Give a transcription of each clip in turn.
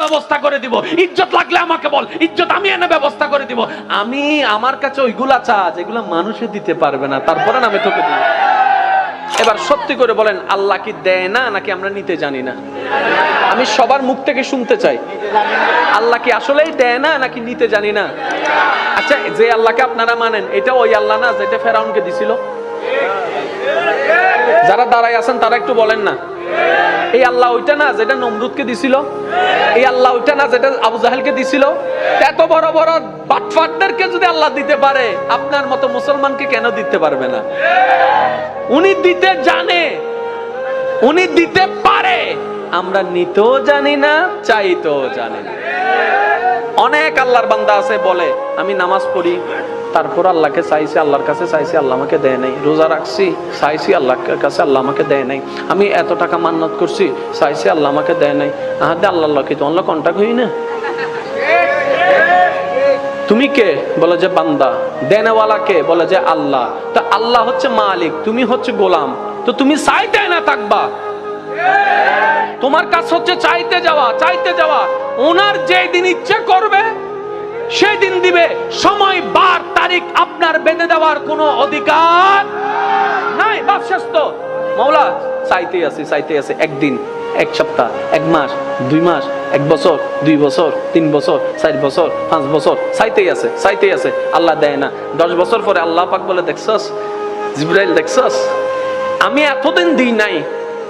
ব্যবস্থা করে দিব। ইজ্জত লাগলে আমাকে বল। ইজ্জত আমি এনে ব্যবস্থা করে দিব। আমি আমার কাছে ওইগুলা চা যেগুলো মানুষে দিতে পারবে না, তারপরে আমি তোকে দিব। এবার সত্যি করে বলেন, আল্লাহ কি দেয় না, নাকি আমরা নিতে জানি না? আমি সবার মুখ থেকে শুনতে চাই। আল্লাহ কি আসলেই দেয় না, নাকি নিতে জানি না? আচ্ছা যে আল্লাহকে আপনারা মানেন এটা ওই আল্লাহ না, যেটা ফেরাউনকে দিছিল? যারা দাঁড়ায় আছেন, তারা একটু বলেন না। এই আল্লাহ ওইটা না যেটা নমরুদকে দিছিল? এই আল্লাহ ওইটা না যেটা আবু জাহেলকে দিছিল? এত বড় বড় বাটফাটদেরকে যদি আল্লাহ দিতে পারে, আপনার মতো মুসলমানকে কেন দিতে পারবে না? উনি দিতে জানে, উনি দিতে পারে। আমরা নিতেও জানি না, চাইতেও জানি না। অনেক আল্লাহর বান্দা আছে, বলে, আমি নামাজ পড়ি। তারপর আল্লাহকে চাইছি, আল্লাহর কাছে চাইছি, আল্লাহ আমাকে দেয় নাই। রোজা রাখছি, চাইছি আল্লাহর কাছে আল্লাহ আমাকে দেয় নাই। আমি এত টাকা মান্নত করছি, চাইছি আল্লাহ আমাকে দেয় নাই। আহাদে আল্লাহ আল্লাহ কি আল্লাহ কন্টাক্ট হই না তুমি কে? বলে যে বান্দা। দেনেওয়ালা কে? বলে যে আল্লাহ। তা আল্লাহ হচ্ছে মালিক, তুমি হচ্ছে গোলাম। তো তুমি চাইতে না থাকবা। তোমার কাজ হচ্ছে চাইতে যাওয়া চাইতে যাওয়া। ওনার যেদিন ইচ্ছে করবে সেই দিন দিবে সময়, বার, তারিখ আপনার বেঁধে দেওয়ার কোনো অধিকার নাই। বাপ শেষ তো মৌলা চাইতে আছে চাইতে আছে। একদিন, এক সপ্তাহ, এক মাস, দুই মাস, এক বছর, দুই বছর, তিন বছর, চার বছর, পাঁচ বছর, চাইতেই আছে চাইতেই আছে। আল্লাহ দেয় না। দশ বছর পরে আল্লাহ পাক বলে, দেখছস? জিব্রাইল, দেখছস? আমি এতদিন দিই নাই।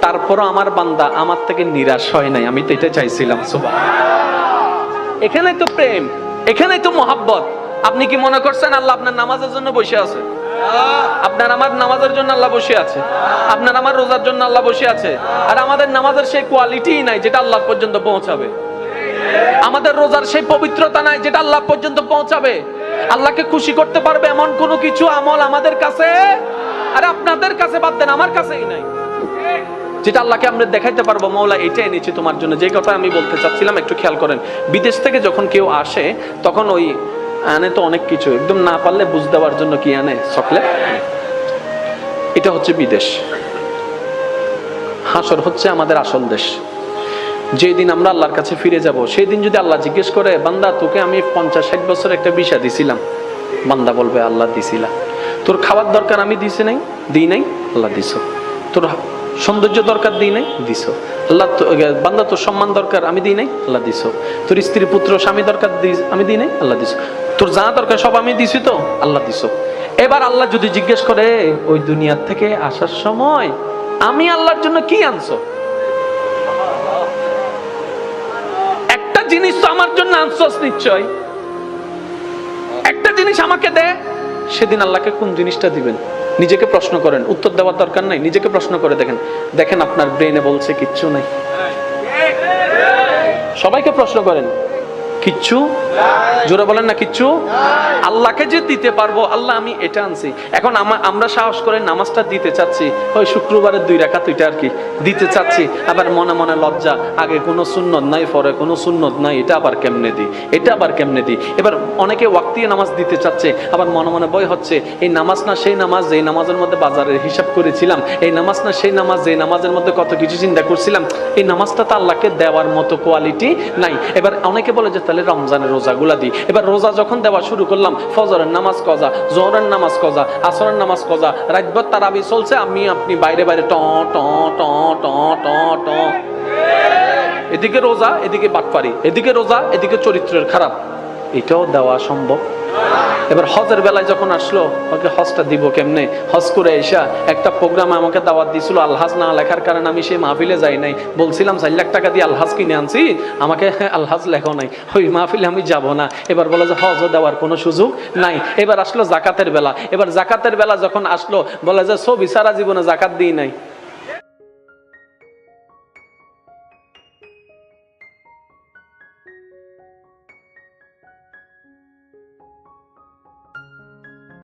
তারপরও আমার বান্দা আমার থেকে নিরাশ হয় নাই। আমি তো এটা চাইছিলাম সুবাহ এখানে তো প্রেম। এখানে তো মহাব্বত। আপনি কি মনে করছেন আল্লাহ আপনার নামাজের জন্য বসে আছে? আপনার আমার নামাজের জন্য আল্লাহ বসে আছে। আপনার আমার রোজার জন্য আল্লাহ বসে আছে। আর আমাদের নামাজের সেই কোয়ালিটি নাই যেটা আল্লাহ পর্যন্ত পৌঁছাবে। আমাদের রোজার সেই পবিত্রতা নাই যেটা আল্লাহ পর্যন্ত পৌঁছাবে। আল্লাহকে খুশি করতে পারবে এমন কোনো কিছু আমল আমাদের কাছে? আর আপনাদের কাছে বাদ দেন, আমার কাছেই নাই। যেটা আল্লাহকে আমরা দেখাইতে পারব মৌলা এটা এনেছি তোমার জন্য। যে কথা আমি বলতে চাচ্ছিলাম, একটু খেয়াল করেন। বিদেশ থেকে যখন কেউ আসে, তখন ওই আনে তো অনেক কিছু, একদম না পারলে বুঝ দেওয়ার জন্য কি আনে চকলেট? এটা হচ্ছে বিদেশ। হাসর হচ্ছে আমাদের আসল দেশ। যেই দিন আমরা আল্লাহর কাছে ফিরে যাব সেই দিন যদি আল্লাহ জিজ্ঞেস করে, বান্দা, তোকে আমি পঞ্চাশ ষাট বছর একটা বিষা দিছিলাম। বান্দা বলবে, আল্লাহ দিছিলাম তোর খাবার দরকার আমি দিছি নাই, দিই নাই, আল্লাহ দিছ। তোর সৌন্দর্য দরকার দিই নাই, দিছ। আল্লাহ বান্দা তোর সম্মান দরকার, আমি দিই নাই, আল্লাহ দিস তোর স্ত্রী, পুত্র, স্বামী দরকার দিস, আমি দিই নাই, আল্লাহ দিস তোর যা দরকার সব আমি দিছি তো, আল্লাহ দিস এবার আল্লাহ যদি জিজ্ঞেস করে, ওই দুনিয়ার থেকে আসার সময় আমি আল্লাহর জন্য কি আনছো? একটা জিনিস তো আমার জন্য আনছস নিশ্চয়। একটা জিনিস আমাকে দে। সেদিন আল্লাহকে কোন জিনিসটা দিবেন? নিজেকে প্রশ্ন করেন, উত্তর দেওয়ার দরকার নাই, নিজেকে প্রশ্ন করে দেখেন। দেখেন আপনার ব্রেনে বলছে কিচ্ছু নাই। সবাইকে প্রশ্ন করেন কিচ্ছু? জোরে বলেন না কিচ্ছু? আল্লাহকে যে দিতে পারব, আল্লাহ আমি এটা আনছি। এখন আমা- আমরা সাহস করে নামাজটা দিতে চাচ্ছি। ওই শুক্রবারের দুই রাখা দুইটা আর কি, দিতে চাচ্ছি। আবার মনে মনে লজ্জা, আগে কোনো সুন্নত নাই, পরে কোনো সুন্নত নাই, এটা আবার কেমনে দিই? এটা আবার কেমনে দিই? এবার অনেকে ওয়াক্তিয়ে নামাজ দিতে চাচ্ছে, আবার মনে মনে বই হচ্ছে, এই নামাজ না সেই নামাজ যেই নামাজের মধ্যে বাজারের হিসাব করেছিলাম, এই নামাজ না সেই নামাজ যেই নামাজের মধ্যে কত কিছু চিন্তা করছিলাম, এই নামাজটা তো আল্লাহকে দেওয়ার মতো কোয়ালিটি নাই। এবার অনেকে বলে যে তাহলে রমজানের রোজাগুলা দিই। এবার রোজা যখন দেওয়া শুরু করলাম, ফজরের নামাজ কজা, জোহরের নামাজ কজা, আসরের নামাজ কজা, রাতভর তারাবি চলছে, আমি আপনি বাইরে বাইরে ট ট ট ট ট ট। এদিকে রোজা, এদিকে বাটপারি, এদিকে রোজা, এদিকে চরিত্রের খারাপ। এটাও দেওয়া সম্ভব। এবার হজের বেলায় যখন আসলো, ওকে হজটা দিব কেমনে? হজ করে এসা একটা প্রোগ্রামে আমাকে দাওয়াত দিছিল, আলহাজ না লেখার কারণে আমি সেই মাহফিলে যাই নাই। বলছিলাম, চার লাখ টাকা দিয়ে আলহাজ কিনে আনছি? আমাকে আলহাজ লেখো নাই। ওই মাহফিলে আমি যাব না। এবার বলে যে, হজও দেওয়ার কোনো সুযোগ নাই। এবার আসলো জাকাতের বেলা। এবার জাকাতের বেলা যখন আসলো, বলে যে, ছবি সারা জীবনে জাকাত দিই নাই।